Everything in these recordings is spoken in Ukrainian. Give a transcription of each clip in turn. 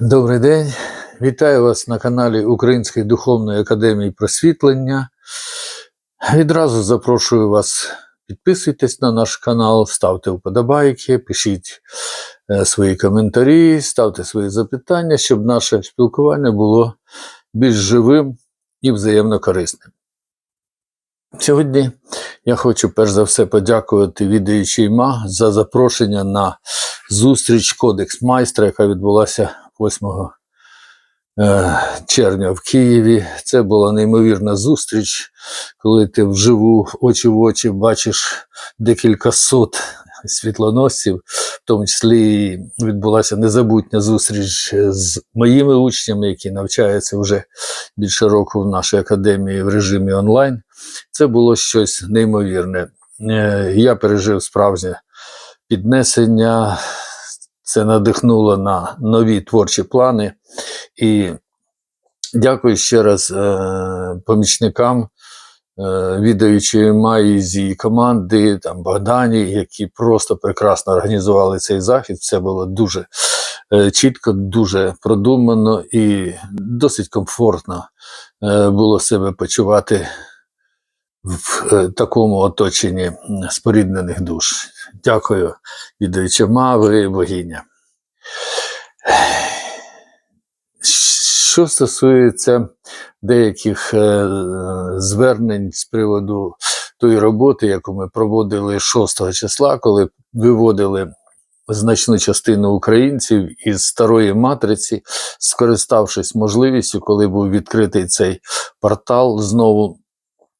Добрий день. Вітаю вас на каналі Української духовної академії просвітлення. Відразу запрошую вас підписуйтесь на наш канал, ставте вподобайки, пишіть е, свої коментарі, ставте свої запитання, щоб наше спілкування було більш живим і взаємно корисним. Сьогодні я хочу перш за все подякувати відаючій ма за запрошення на зустріч Кодекс майстра, яка відбулася 8 е, червня в Києві. Це була неймовірна зустріч, коли ти вживу очі в очі бачиш декілька сот світлоносців, в тому числі відбулася незабутня зустріч з моїми учнями, які навчаються вже більше року в нашій академії в режимі онлайн. Це було щось неймовірне. Е, Я пережив справжнє піднесення. Це надихнуло на нові творчі плани. І дякую ще раз е, помічникам, е, відаючої Майї з її команди, там Богдані, які просто прекрасно організували цей захід. Це було дуже е, чітко, дуже продумано і досить комфортно е, було себе почувати в такому оточенні споріднених душ. Дякую, відаюча Ма, ви богиня. Що стосується деяких е, звернень з приводу тої роботи, яку ми проводили 6 числа, коли виводили значну частину українців із старої матриці, скориставшись можливістю, коли був відкритий цей портал, знову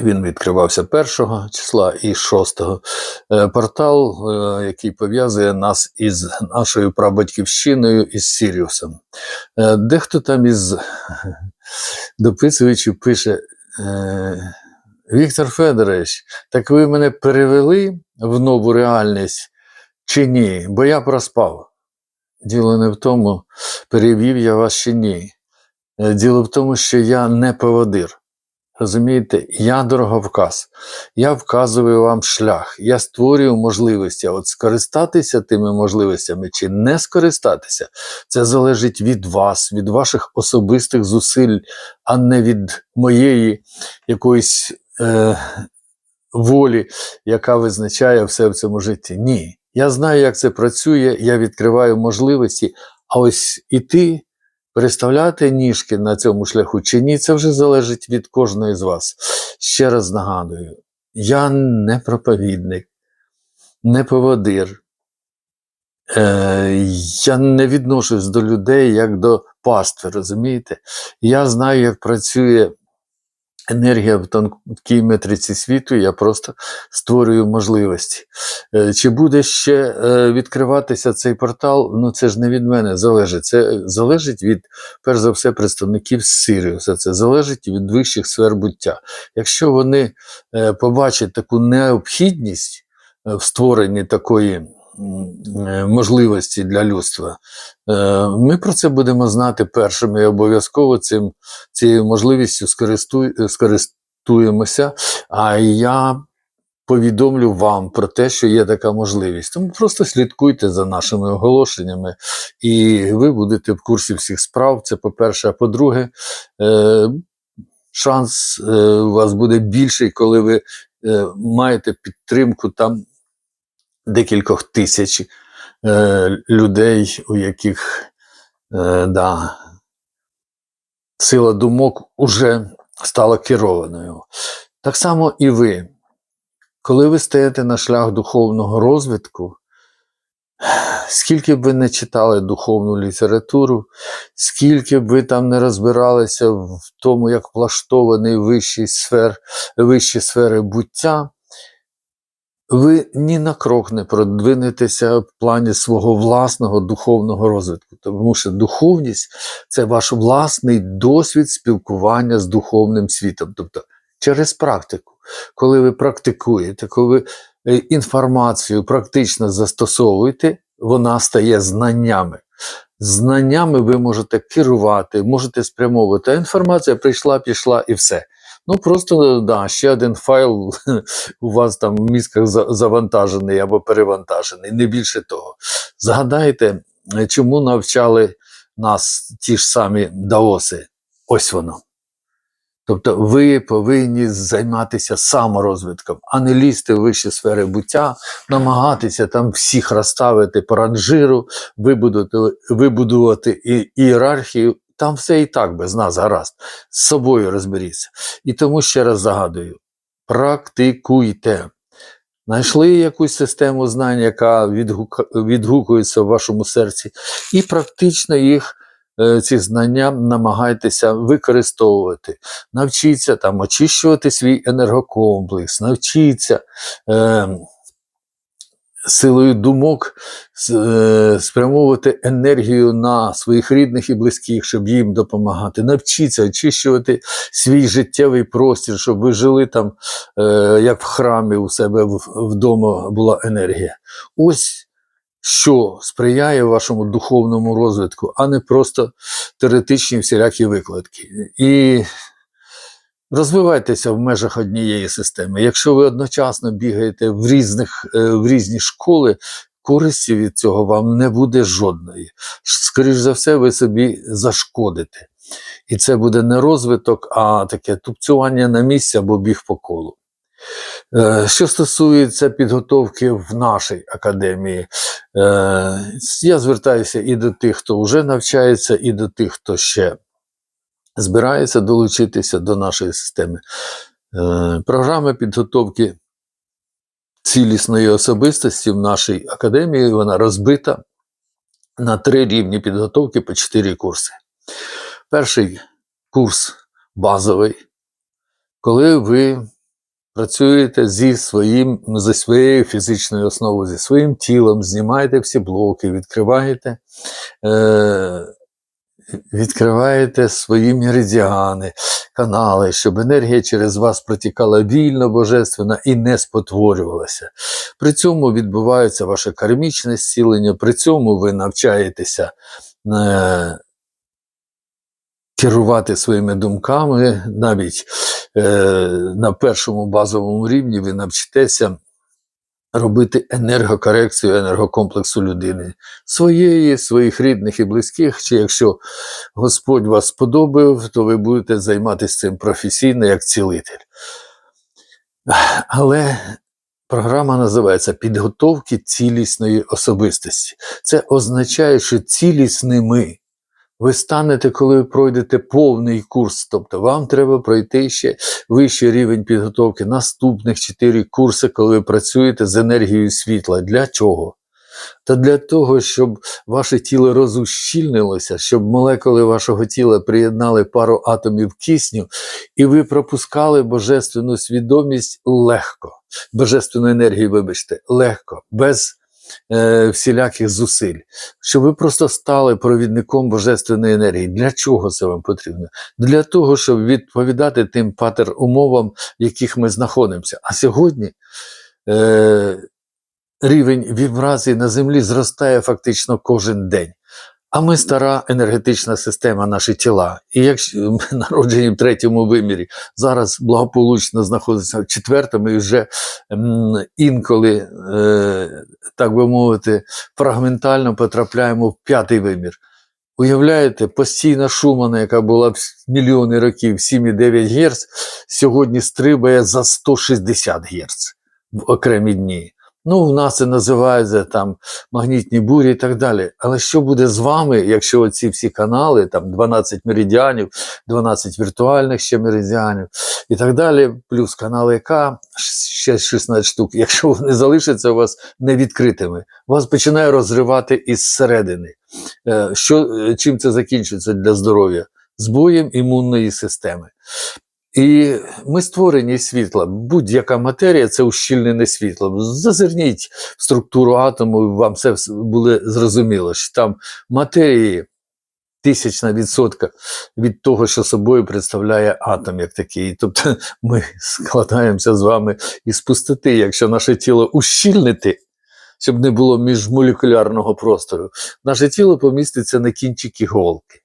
він відкривався 1 числа і 6 Е, портал, е, який пов'язує нас із нашою прабатьківщиною, із Сіріусом. Е, Дехто там із дописувачів пише: Віктор Федорович, так ви мене перевели в нову реальність чи ні? Бо я проспав. Діло не в тому, перевів я вас чи ні. Діло в тому, що я не поводир. Розумієте, я дороговказ. Я вказую вам шлях, я створюю можливості. От скористатися тими можливостями чи не скористатися, це залежить від вас, від ваших особистих зусиль, а не від моєї якоїсь е, волі, яка визначає все в цьому житті. Ні. Я знаю, як це працює, я відкриваю можливості, а ось іти переставляти ніжки на цьому шляху чи ні, це вже залежить від кожної з вас. Ще раз нагадую: я не проповідник, не поводир. Е, я не відношусь до людей як до пастви, розумієте? Я знаю, як працює енергія в тонкій метриці світу, я просто створюю можливості. Е, Чи буде ще е, відкриватися цей портал? Ну це ж не від мене залежить. Це залежить від, перш за все, представників Сиріуса. Це залежить від вищих сфер буття. Якщо вони е, побачать таку необхідність в створенні такої можливості для людства, е, ми про це будемо знати першими і обов'язково цим, цією можливістю скористуємося. А я повідомлю вам про те, що є така можливість. Тому просто слідкуйте за нашими оголошеннями, і ви будете в курсі всіх справ. Це по-перше. А по-друге, е, шанс е, у вас буде більший, коли ви е, маєте підтримку там декількох тисяч е, людей, у яких е, да, сила думок уже стала керованою. Так само і ви. Коли ви стаєте на шлях духовного розвитку, скільки б ви не читали духовну літературу, скільки б ви там не розбиралися в тому, як влаштований вищий сфер, вищі сфери буття, ви ні на крок не продвинетеся в плані свого власного духовного розвитку, тому що духовність це ваш власний досвід спілкування з духовним світом, тобто через практику. Коли ви практикуєте, коли ви е, інформацію практично застосовуєте, вона стає знаннями. Знаннями ви можете керувати, можете спрямовувати. А інформація прийшла, пішла і все. Ну просто да, ще один файл у вас там в мізках завантажений або перевантажений, не більше того. Згадайте, е, чому навчали нас ті ж самі даоси. Ось воно. Тобто ви повинні займатися саморозвитком, а не лізти в вищі сфери буття, намагатися там всіх розставити по ранжиру, вибудувати, вибудувати ієрархію. Там все і так без нас гаразд. З собою розберіться. І тому ще раз загадую: практикуйте. Знайшли якусь систему знань, яка відгукується в вашому серці, і практично їх, е, ці знання намагайтеся використовувати. Навчіться там очищувати свій енергокомплекс, навчіться е, силою думок е, спрямовувати енергію на своїх рідних і близьких, щоб їм допомагати. Навчіться очищувати свій життєвий простір, щоб ви жили там, е, як в храмі у себе вдома була енергія. Ось що сприяє вашому духовному розвитку, а не просто теоретичні всілякі викладки. І розвивайтеся в межах однієї системи. Якщо ви одночасно бігаєте в, різних, е, в різні школи, користі від цього вам не буде жодної. Скоріш за все, ви собі зашкодите. І це буде не розвиток, а таке тупцювання на місці або біг по колу. Е, Що стосується підготовки в нашій академії, е, я звертаюся і до тих, хто вже навчається, і до тих, хто ще збирається долучитися до нашої системи. Е, Програма підготовки цілісної особистості в нашій академії вона розбита на три рівні підготовки по чотири курси. Перший курс базовий, коли ви працюєте зі своїм, зі своєю фізичною основою, зі своїм тілом, знімаєте всі блоки, відкриваєте, е, відкриваєте свої меридіани, канали, щоб енергія через вас протікала вільно, божественно і не спотворювалася. При цьому відбувається ваше кармічне зцілення, при цьому ви навчаєтеся. Е, Керувати своїми думками, навіть е, на першому базовому рівні ви навчитеся робити енергокорекцію енергокомплексу людини, своєї, своїх рідних і близьких. Чи якщо Господь вас сподобав, то ви будете займатися цим професійно як цілитель. Але програма називається Підготовки цілісної особистості. Це означає, що цілісними ви станете, коли ви пройдете повний курс. Тобто вам треба пройти ще вищий рівень підготовки, наступних чотири курси, коли ви працюєте з енергією світла. Для чого? Та для того, щоб ваше тіло розущільнилося, щоб молекули вашого тіла приєднали пару атомів кисню, і ви пропускали божественну свідомість легко, божественну енергію, вибачте, легко, без е, всіляких зусиль, щоб ви просто стали провідником божественної енергії. Для чого це вам потрібно? Для того, щоб відповідати тим патер умовам, в яких ми знаходимося. А сьогодні е, рівень вібрацій на землі зростає фактично кожен день. А ми стара енергетична система, наші тіла. І якщо ми народжені в третьому вимірі, зараз благополучно знаходиться в четвертому, і вже м, інколи, е, так би мовити, фрагментально потрапляємо в п'ятий вимір. Уявляєте, постійна Шумана, яка була мільйони років 7,9 Гц, сьогодні стрибає за 160 Гц в окремі дні. Ну, в нас це називається там магнітні бурі і так далі. Але що буде з вами, якщо оці всі канали, там 12 меридіанів, 12 віртуальних ще меридіанів і так далі, плюс канал ЕК, ще 16 штук, якщо вони залишаться у вас невідкритими, вас починає розривати із середини. Е, Що, е, чим це закінчується для здоров'я? Збоєм імунної системи. І ми створені світла. Будь-яка матерія це ущільнене світло. Зазирніть в структуру атому, вам все буде зрозуміло, що там матерії тисячна відсотка від того, що собою представляє атом як такий. Тобто ми складаємося з вами із пустоти, якщо наше тіло ущільнити. Щоб не було міжмолекулярного простору, наше тіло поміститься на кінчики голки.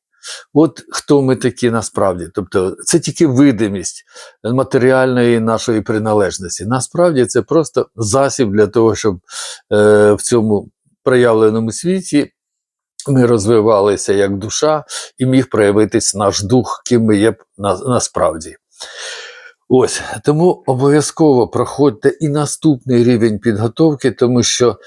От хто ми такі насправді. Тобто це тільки видимість матеріальної нашої приналежності. Насправді це просто засіб для того, щоб е, в цьому проявленому світі ми розвивалися як душа, і міг проявитись наш дух, ким ми є на, насправді. Ось тому обов'язково проходьте і наступний рівень підготовки, тому що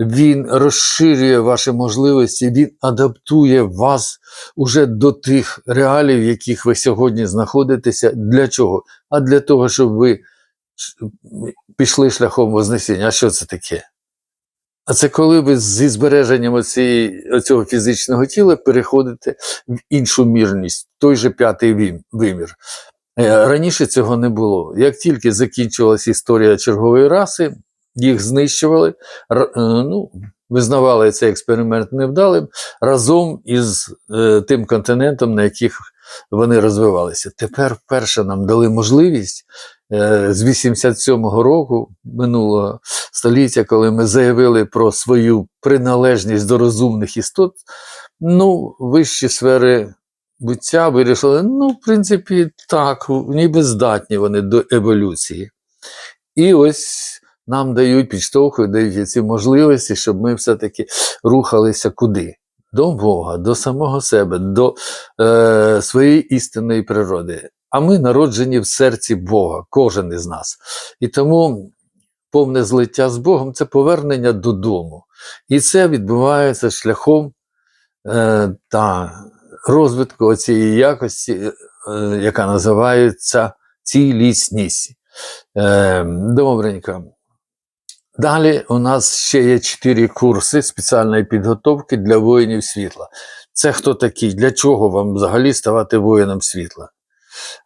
він розширює ваші можливості, він адаптує вас уже до тих реалій, в яких ви сьогодні знаходитеся. Для чого? А для того, щоб ви пішли шляхом Вознесіння. А що це таке? А це коли ви зі збереженням оцієї, оцього фізичного тіла переходите в іншу мірність, той же п'ятий вимір. Е, Раніше цього не було. Як тільки закінчувалася історія чергової раси, їх знищували, е, ну, визнавали цей експеримент невдалим разом із е, тим континентом, на яких вони розвивалися. Тепер вперше нам дали можливість е, з 87-го року минулого століття, коли ми заявили про свою приналежність до розумних істот, ну, вищі сфери буття вирішили, ну, в принципі, так, ніби здатні вони до еволюції. І ось нам дають, підштовхують, дають ці можливості, щоб ми все-таки рухалися куди? До Бога, до самого себе, до е, своєї істинної природи. А ми народжені в серці Бога, кожен із нас. І тому повне злиття з Богом це повернення додому. І це відбувається шляхом е, та розвитку цієї якості, е, яка називається цілісність. Е, добренько. Далі у нас ще є чотири курси спеціальної підготовки для воїнів світла. Це хто такий? Для чого вам взагалі ставати воїном світла?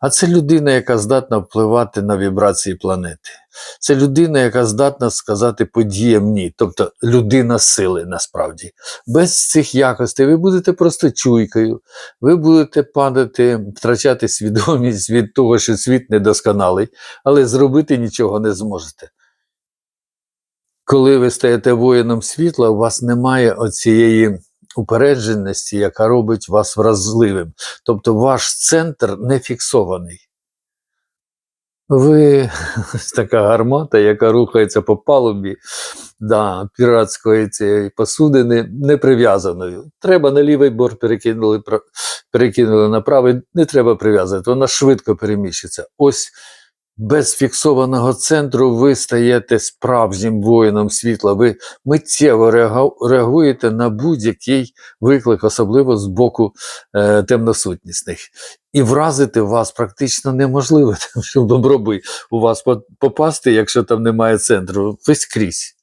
А це людина, яка здатна впливати на вібрації планети. Це людина, яка здатна сказати подіям ні, тобто людина сили насправді. Без цих якостей ви будете просто чуйкою, ви будете падати, втрачати свідомість від того, що світ недосконалий, але зробити нічого не зможете. Коли ви стаєте воїном світла, у вас немає оцієї упередженості, яка робить вас вразливим. Тобто ваш центр не фіксований. Ви така гармата, яка рухається по палубі да, піратської цієї посудини не прив'язаною. Треба на лівий борт перекинули, перекинули на правий, не треба прив'язувати, вона швидко переміщиться. Ось без фіксованого центру ви стаєте справжнім воїном світла. Ви миттєво реагуєте на будь-який виклик, особливо з боку е, темносутнісних. І вразити вас практично неможливо, тому що доброби у вас попасти, якщо там немає центру, ви скрізь.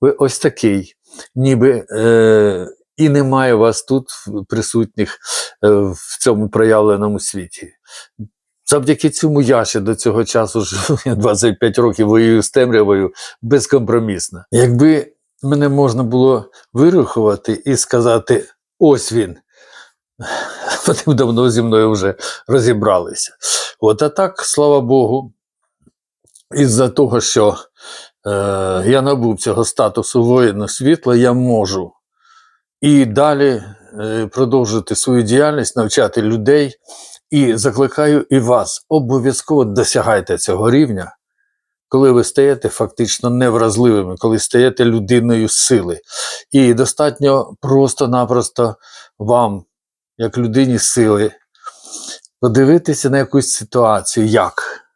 Ви ось такий, ніби е, і немає вас тут присутніх е, в цьому проявленому світі. Завдяки цьому я ще до цього часу живу, я 25 років воюю з темрявою безкомпромісно. Якби мене можна було вирахувати і сказати: ось він, вони давно зі мною вже розібралися. От а так, слава Богу, із-за того, що е, я набув цього статусу воїна світла, я можу і далі е, продовжити свою діяльність, навчати людей. І закликаю і вас, обов'язково досягайте цього рівня, коли ви стаєте фактично невразливими, коли стаєте людиною сили. І достатньо просто-напросто вам, як людині сили, подивитися на якусь ситуацію, як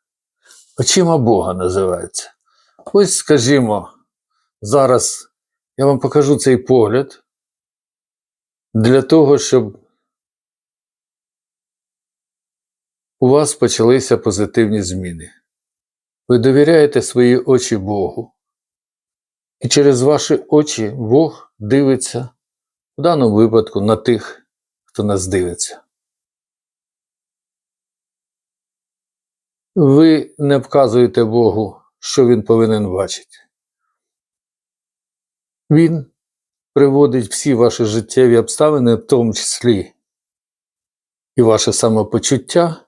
очима Бога називається. Ось, скажімо, зараз я вам покажу цей погляд для того, щоб у вас почалися позитивні зміни. Ви довіряєте свої очі Богу. І через ваші очі Бог дивиться в даному випадку на тих, хто нас дивиться. Ви не вказуєте Богу, що Він повинен бачити. Він приводить всі ваші життєві обставини, в тому числі і ваше самопочуття,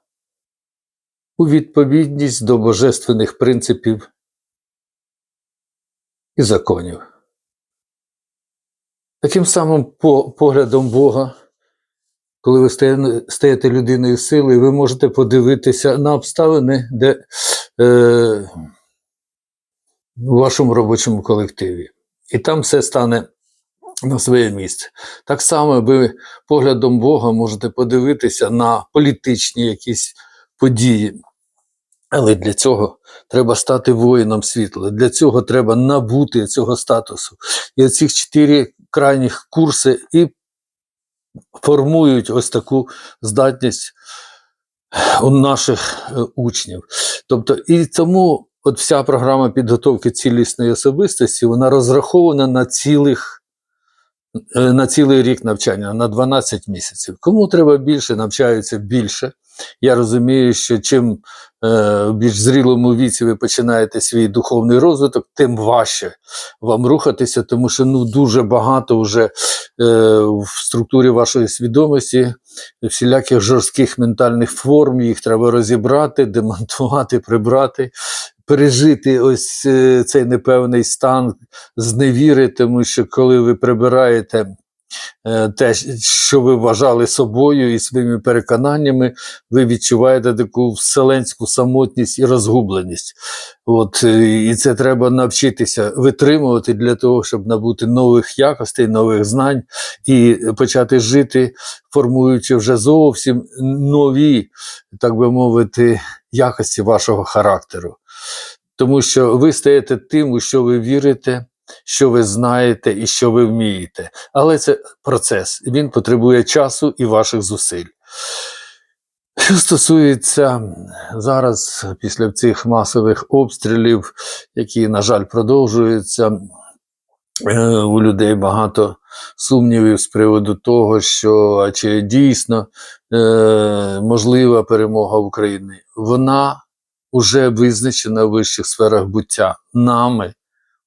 у відповідність до божественних принципів і законів. Таким самим поглядом Бога, коли ви стаєте людиною сили, ви можете подивитися на обставини, де е, у вашому робочому колективі. І там все стане на своє місце. Так само ви поглядом Бога можете подивитися на політичні якісь події. Але для цього треба стати воїном світла. Для цього треба набути цього статусу. І оці чотири крайніх курси і формують ось таку здатність у наших е, учнів. Тобто, і тому от вся програма підготовки цілісної особистості вона розрахована на цілих. е, На цілий рік навчання, на 12 місяців. Кому треба більше, навчаються більше. Я розумію, що чим е, в більш зрілому віці ви починаєте свій духовний розвиток, тим важче вам рухатися, тому що ну дуже багато вже е, в структурі вашої свідомості всіляких жорстких ментальних форм, їх треба розібрати, демонтувати, прибрати, пережити ось е, цей непевний стан зневіри, тому що коли ви прибираєте. Е, Те, що ви вважали собою і своїми переконаннями, ви відчуваєте таку вселенську самотність і розгубленість. От, е, і це треба навчитися витримувати для того, щоб набути нових якостей, нових знань і почати жити, формуючи вже зовсім нові, так би мовити, якості вашого характеру. Тому що ви стаєте тим, у що ви вірите, що ви знаєте і що ви вмієте. Але це процес, він потребує часу і ваших зусиль. Що стосується зараз, після цих масових обстрілів, які, на жаль, продовжуються, е, у людей багато сумнівів з приводу того, що а чи дійсно е, можлива перемога України. Вона вже визначена в вищих сферах буття. Нами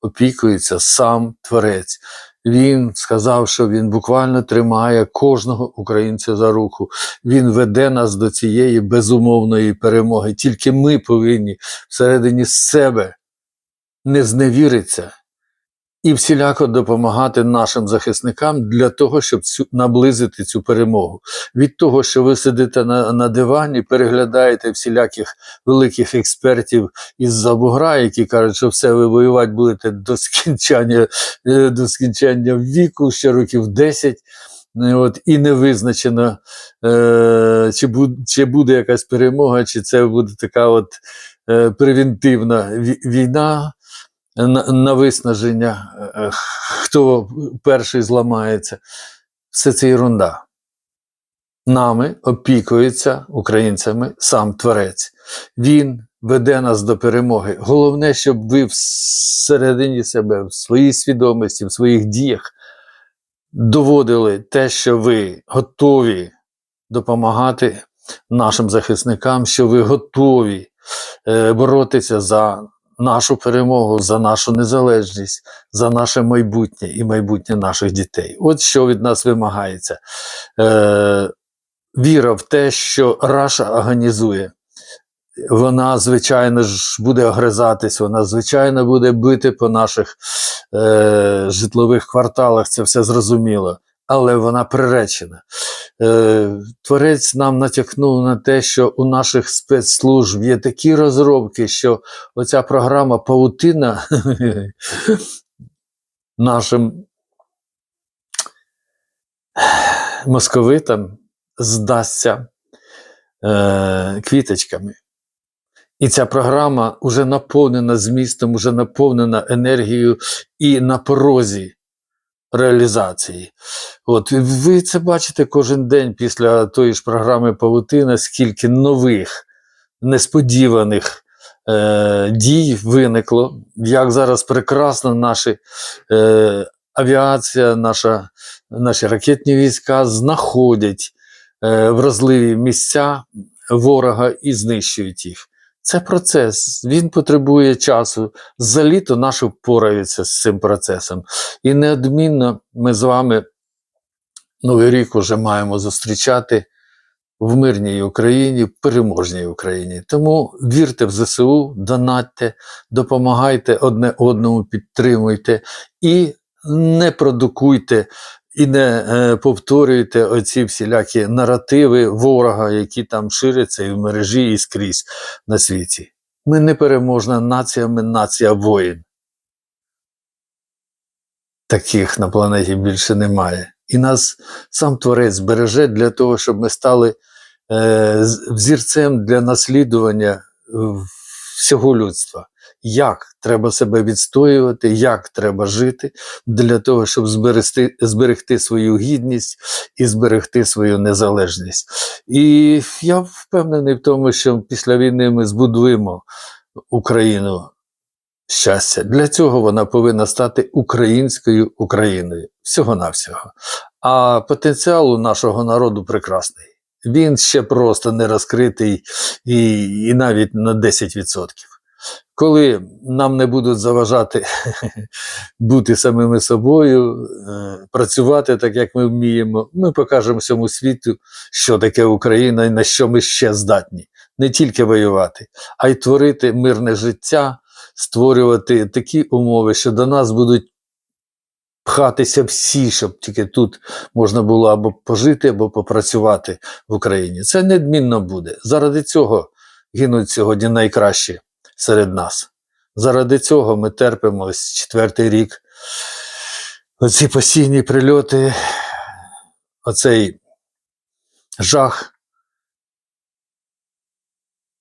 опікується сам Творець. Він сказав, що він буквально тримає кожного українця за руку. Він веде нас до цієї безумовної перемоги. Тільки ми повинні всередині себе не зневіритися і всіляко допомагати нашим захисникам для того, щоб цю, наблизити цю перемогу. Від того, що ви сидите на, на дивані, переглядаєте всіляких великих експертів із-за бугра, які кажуть, що все ви воювати будете до скінчання, е, до скінчання віку, ще років 10. Е, От, і не визначено, е, чи, буде, чи буде якась перемога, чи це буде така от е, превентивна війна на, на виснаження, е, хто перший зламається. Все це ерунда. Нами опікується українцями сам Творець. Він веде нас до перемоги. Головне, щоб ви всередині себе, в своїй свідомості, в своїх діях доводили те, що ви готові допомагати нашим захисникам, що ви готові е, боротися за нашу перемогу, за нашу незалежність, за наше майбутнє і майбутнє наших дітей. От що від нас вимагається. Е, віра в те, що Раша організує. Вона, звичайно ж, буде огризатись, вона, звичайно, буде бити по наших е, житлових кварталах, це все зрозуміло, але вона приречена. Е, Творець нам натякнув на те, що у наших спецслужб є такі розробки, що оця програма Паутина нашим московитам здасться е, квіточками. І ця програма вже наповнена змістом, вже наповнена енергією і на порозі реалізації. От ви це бачите кожен день після тої ж програми Павутина, скільки нових несподіваних е, дій виникло, як зараз прекрасно наші е, авіація, наша, наші ракетні війська знаходять е, вразливі місця ворога і знищують їх. Це процес, він потребує часу. За літо наше впораються з цим процесом. І неодмінно ми з вами Новий рік уже маємо зустрічати в мирній Україні, в переможній Україні. Тому вірте в ЗСУ, донатьте, допомагайте одне одному, підтримуйте і не продукуйте і не е, повторюйте оці всілякі наративи ворога, які там ширяться і в мережі, і скрізь на світі. Ми не переможна нація, ми нація воїн. таких на планеті більше немає. І нас сам Творець береже для того, щоб ми стали е, взірцем для наслідування е, всього людства. Як треба себе відстоювати, як треба жити для того, щоб зберегти, зберегти свою гідність і зберегти свою незалежність. І я впевнений в тому, що після війни ми збудуємо Україну щастя. Для цього вона повинна стати українською Україною. Всього-навсього. А потенціал у нашого народу прекрасний. Він ще просто не розкритий і, і навіть на 10%. Коли нам не будуть заважати бути самими собою, е, працювати так, як ми вміємо, ми покажемо всьому світу, що таке Україна і на що ми ще здатні. Не тільки воювати, а й творити мирне життя, створювати такі умови, що до нас будуть пхатися всі, щоб тільки тут можна було або пожити, або попрацювати в Україні. Це недмінно буде. Заради цього гинуть сьогодні найкращі серед нас. Заради цього ми терпимо ось четвертий рік. Оці постійні прильоти, оцей жах.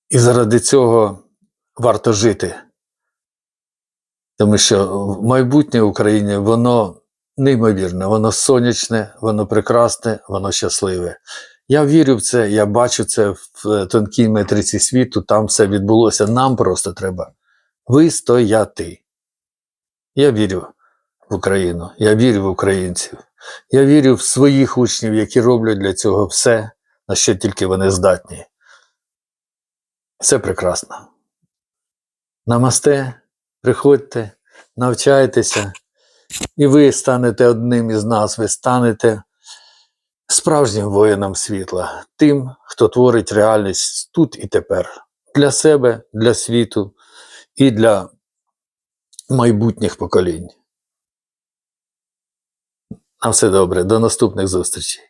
І заради цього варто жити. Тому що майбутнє України, воно неймовірне, воно сонячне, воно прекрасне, воно щасливе. Я вірю в це, я бачу це в е, тонкій метриці світу, там все відбулося. Нам просто треба вистояти. Я вірю в Україну, я вірю в українців. Я вірю в своїх учнів, які роблять для цього все, на що тільки вони здатні. Все прекрасно. Намасте, приходьте, навчайтеся, і ви станете одним із нас, ви станете справжнім воїнам світла, тим, хто творить реальність тут і тепер для себе, для світу і для майбутніх поколінь. На все добре, до наступних зустрічей.